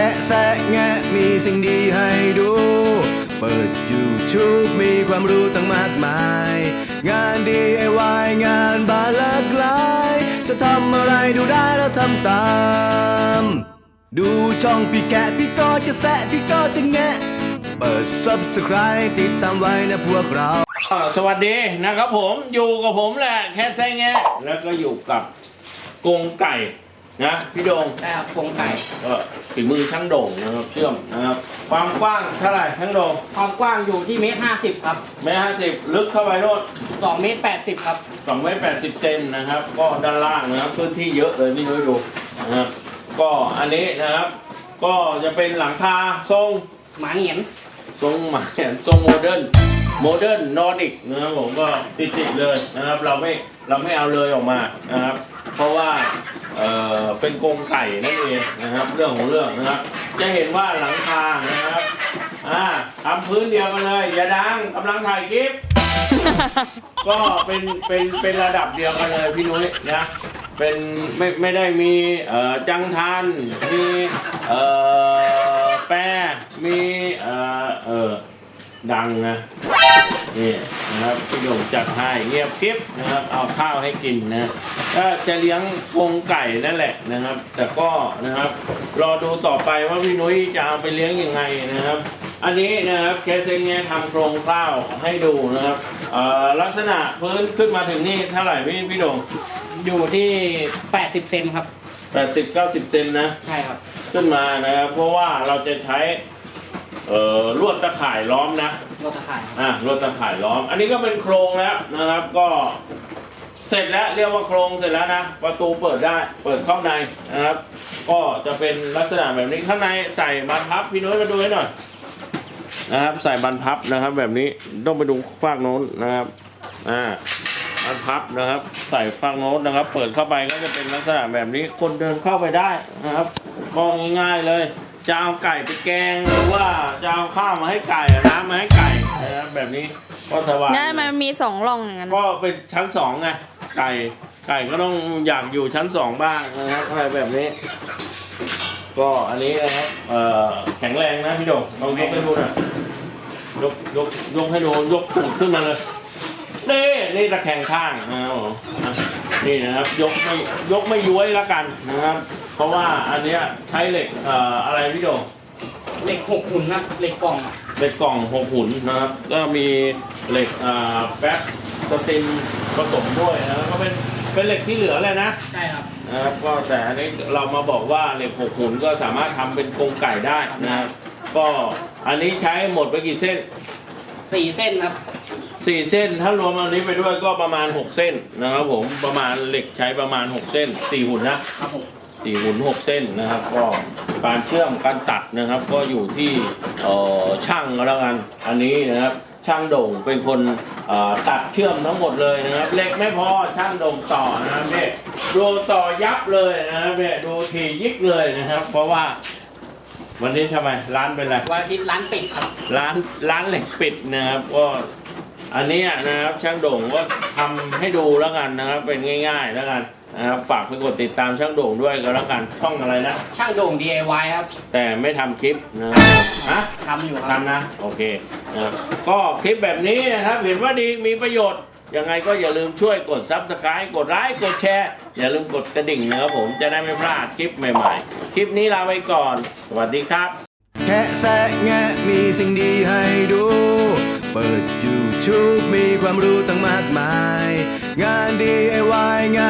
ค่แซะแงะมีสิ่งดีให้ดู เปิด YouTube มีความรู้ตั้งมากมาย งาน DIY งานบานหลากหลาย จะทำอะไรดูได้แล้วทำตาม ดูช่องพี่แกะพี่ก็จะแซะพี่ก็จะแงะ เปิด Subscribe ติดตามไว้นะพวกเรา อ่าสวัสดีนะครับผมอยู่กับผมแหละแค่แซงแงะแล้วก็อยู่กับกรงไก่ นะพี่โดงนะครับโครงไก่เออฝีมือช่างโด่งนะครับเชื่อมนะครับความกว้างเท่าไหร่ช่างโด่งความกว้างอยู่ที่เมตรห้าสิบครับเมตรห้าสิบลึกเข้าไปโน่นสองเมตรแปดสิบครับสองเมตรแปดสิบเซนนะครับ ก็ด้านล่างนะครับพื้นที่เยอะเลยพี่นุ้ยดูนะครับก็อันนี้นะครับ ก็จะเป็นหลังคาทรงหมาเหงียนทรงหมายทรงโมเดิร์นโมเดิร์นนอร์ดิกนะครับผมก็ติดๆเลยนะครับ เราไม่เราไม่เอาเลยออกมานะครับ เพราะว่า เอ่อเป็นกรงไก่นั่นเองนะครับ เรื่องของเรื่องนะครับ จะเห็นว่าหลังคานะครับอ่าทำพื้นเดียวกันเลย อย่าดังกำลังถ่ายคลิป ก็เป็นเป็นเป็นระดับเดียวกันเลยพี่นุ้ยนะเป็นไม่ไม่ได้มีเอ่อจังทันมีเอ่อแปรมีเอ่อเออดังนะนี่ นะครับพี่โด่งจัดให้เงียบกริบนะครับ เอาข้าวให้กินนะก็จะเลี้ยงกรงไก่นั่นแหละนะครับ แต่ก็นะครับ รอดูต่อไปว่าพี่นุ้ยจะเอาไปเลี้ยงยังไงนะครับ อันนี้นะครับแคสเซงเนี่ยทำโครงข้าวให้ดูนะครับเอ่อลักษณะพื้นขึ้นมาถึงนี่เท่าไหร่พี่พี่โด่งอยู่ที่แปดสิบเซนครับแปดสิบเก้าสิบเซนนะ ใช่ครับ ขึ้นมานะครับ เพราะว่าเราจะใช้เอ่อลวดตะข่ายล้อมนะ รถตะข่ายครับอะลวดตะข่ายล้อม อันนี้ก็เป็นโครงแล้วนะครับก็ เสร็จแล้วเรียกว่าโครงเสร็จแล้วนะประตูเปิดได้เปิดเข้าในนะครับ ก็จะเป็นลักษณะแบบนี้ข้างในใส่บานพับพี่นุ้ยมาดูให้หน่อยนะครับ ใส่บานพับนะครับ แบบนี้ต้องไปดูฝากโน้นนะครับอ่าบานพับนะครับ ใส่ฝากโน้นนะครับ เปิดเข้าไปก็จะเป็นลักษณะแบบนี้คนเดินเข้าไปได้นะครับก็ง่ายๆเลย จะเอาไก่ไปแกงหรือว่าจะเอาข้าวมาให้ไก่เอาน้ำมาให้ไก่นะครับแบบนี้ก็สบายนั่นมันมีสองร่องอย่างนั้นก็เป็นชั้นสองไงไก่ไก่ก็ต้องอยากอยู่ชั้นสองบ้างนะครับอะไรแบบนี้ ก็อันนี้นะครับเอ่อแข็งแรงนะพี่โดงลองยกให้ดูหน่อยยกยกยกให้ดูยกตูดขึ้นมาเลยนี่นี่ตะแคงข้างนะครับผมอะนี่นะครับยกไม่ยกไม่ย้วยละกันนะครับ เพราะว่าอันเนี้ยใช้เหล็กเอ่ออะไรพี่โดงเหล็กหกหุ่นนะเหล็กกล่องอะเหล็กกล่องหกหุ่นนะครับ ก็มีเหล็กอ่าแบ็คสตินผสมด้วยนะครับก็เป็นเป็นเหล็กที่เหลือเลยนะ ใช่ครับ นะครับก็แต่อันนี้เรามาบอกว่าเหล็กหกหุ่นก็สามารถทำเป็นกรงไก่ได้นะครับก็อันนี้ใช้หมดไปกี่เส้นสี่เส้นครับ สี่เส้น ถ้ารวมอันนี้ไปด้วยก็ประมาณหกเส้นนะครับผมประมาณเหล็กใช้ประมาณหกเส้นสี่หุ่นนะครับผม สี่หุ่นหกเส้นนะครับ ก็การเชื่อมการตัดนะครับ ก็อยู่ที่เอ่อช่างก็แล้วกันอันนี้นะครับ ช่างโด่งเป็นคนเอ่อตัดเชื่อมทั้งหมดเลยนะครับเหล็กไม่พอช่างโด่งต่อนะครับเนี่ยดูต่อยับเลยนะครับเนี่ยดูทียิกเลยนะครับ เพราะว่าวันนี้ทำไมร้านเป็นไรวันอาทิตย์ร้านปิดครับร้านร้านเหล็กปิดนะครับก็อันเนี้ยนะครับช่างโด่งก็ทำให้ดูแล้วกันนะครับ เป็นง่าย ๆ แล้วกัน นะครับฝากไปกดติดตามช่างโด่งด้วยก็แล้วกันช่องอะไรนะ ช่างโด่ง DIY ครับแต่ไม่ทำคลิปนะครับฮะ ทำอยู่ครับ ทำนะโอเคนะครับก็คลิปแบบนี้นะครับเห็นว่าดีมีประโยชน์ยังไงก็อย่าลืมช่วยกดซับสไคร b ์กดไลค์กดแชร์ อย่าลืมกดกระดิ่งนะครับผมจะได้ไม่พลาดคลิปใหม่ๆ คลิปนี้ลาไปก่อน สวัสดีครับ แค่แซะแงะมีสิ่งดีให้ดู เปิด YouTube มีความรู้ตั้งมากมาย งาน DIY งาน